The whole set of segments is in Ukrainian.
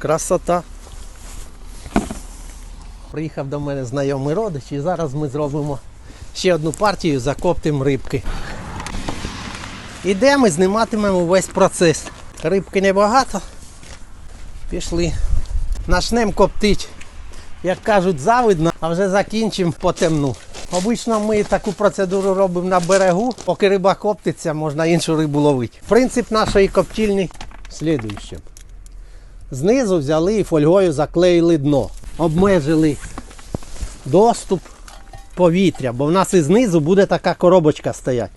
Красота. Приїхав до мене знайомий родич і зараз ми зробимо ще одну партію, закоптимо рибки. І зніматимемо весь процес. Рибки небагато. Пішли. Начнемо коптити, як кажуть, завидно, а вже закінчимо по темну. Обично ми таку процедуру робимо на берегу, поки риба коптиться, можна іншу рибу ловити. Принцип нашої коптільні слідуючий. Знизу взяли і фольгою заклеїли дно. Обмежили доступ повітря, бо в нас і знизу буде така коробочка стоять,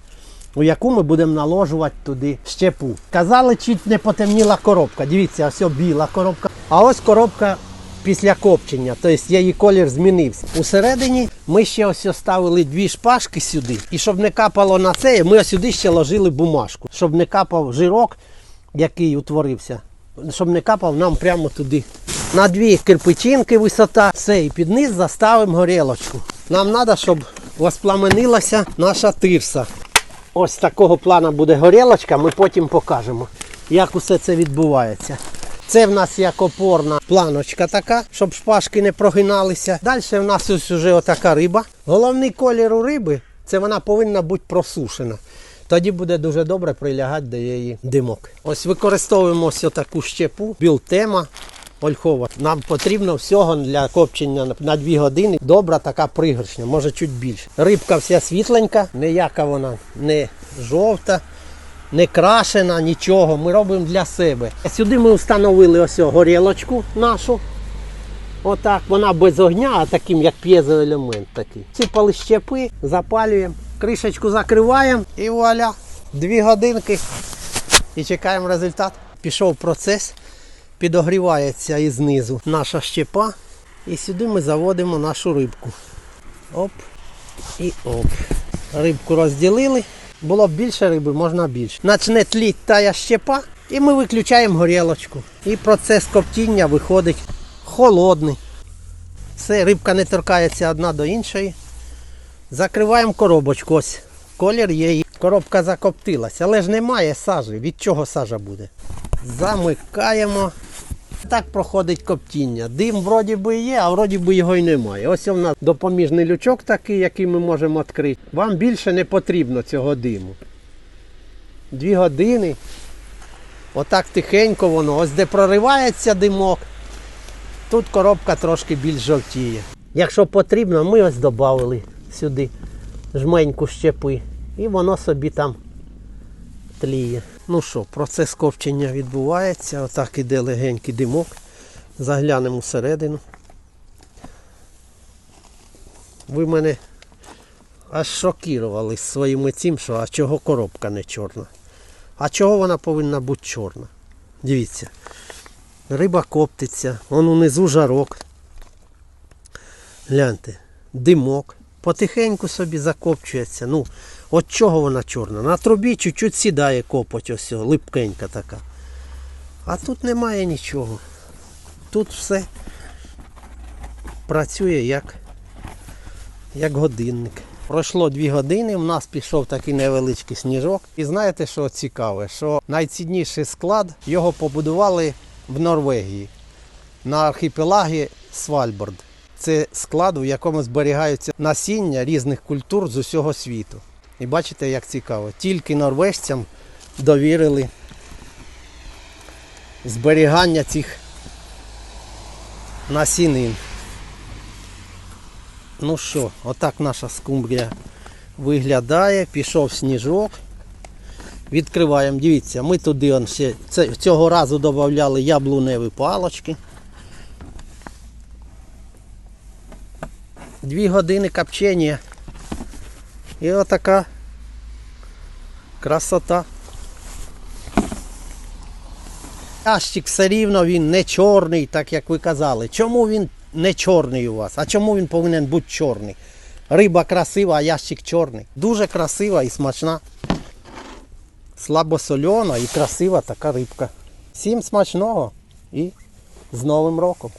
у яку ми будемо наложувати туди щепу. Казали, чуть не потемніла коробка. Дивіться, ось біла коробка. А ось коробка після копчення, тобто її колір змінився. Усередині ми ще ось ставили дві шпажки сюди. І щоб не капало на це, ми ось сюди ще ложили бумажку, щоб не капав жирок, який утворився, щоб не капав нам прямо туди. На дві кирпичинки висота, все, і під низ заставимо горілочку. Нам треба, щоб воспламенилася наша тирса. Ось такого плану буде горілочка, ми потім покажемо, як усе це відбувається. Це в нас як опорна планочка така, щоб шпажки не прогиналися. Далі в нас ось уже отака риба. Головний колір у риби це вона повинна бути просушена. Тоді буде дуже добре прилягати до її димок. Ось використовуємо ось таку щепу, білтема ольхова. Нам потрібно всього для копчення на 2 години. Добра така пригоршня, може чуть більше. Рибка вся світленька, ніяка вона не жовта не крашена, нічого. Ми робимо для себе. Сюди ми встановили ось горілочку нашу. Отак, вона без огня, а таким як п'єзоелемент такий. Сипали щепи, запалюємо, кришечку закриваємо і вуаля. Дві годинки. І чекаємо результат. Пішов процес, підогрівається і знизу наша щепа. І сюди ми заводимо нашу рибку. Оп і оп. Рибку розділили. Було б більше риби, можна більше. Начне тліть тая щепа, і ми виключаємо горілочку. І процес коптіння виходить холодний. Все, рибка не торкається одна до іншої. Закриваємо коробочку. Ось колір є. Коробка закоптилася, але ж немає сажі. Від чого сажа буде? Замикаємо. Так проходить коптіння. Дим вроді би є, а вроді би його й немає. Ось у нас допоміжний лючок такий, який ми можемо відкрити. Вам більше не потрібно цього диму. Дві години. Отак тихенько воно. Ось де проривається димок. Тут коробка трошки більш жовтіє. Якщо потрібно, ми ось додали сюди жменьку щепи. І воно собі там тліє. Ну що, процес копчення відбувається. Отак іде легенький димок. Заглянемо всередину. Ви мене аж шокірували своїм цим, що а чого коробка не чорна. А чого вона повинна бути чорна? Дивіться. Риба коптиться, вон унизу жарок. Гляньте, димок. Потихеньку собі закопчується. Ну, от чого вона чорна? На трубі чуть-чуть сідає копоть, ось липкенька така. А тут немає нічого. Тут все працює як, як годинник. Пройшло дві години, в нас пішов такий невеличкий сніжок. І знаєте, що цікаве? Що найцінніший склад його побудували в Норвегії на архіпелагі Свальборд. Це склад, у якому зберігаються насіння різних культур з усього світу. І бачите, як цікаво. Тільки норвежцям довірили зберігання цих насінин. Ну що, отак наша скумбрія виглядає. Пішов сніжок. Відкриваємо, дивіться, ми туди ще цього разу додавали яблуневі палочки. Дві години копчення. І отака красота. Ящик все рівно він не чорний, так як ви казали. Чому він не чорний у вас? А чому він повинен бути чорний? Риба красива, а ящик чорний. Дуже красива і смачна. Слабосольона і красива така рибка. Всім смачного і з Новим роком!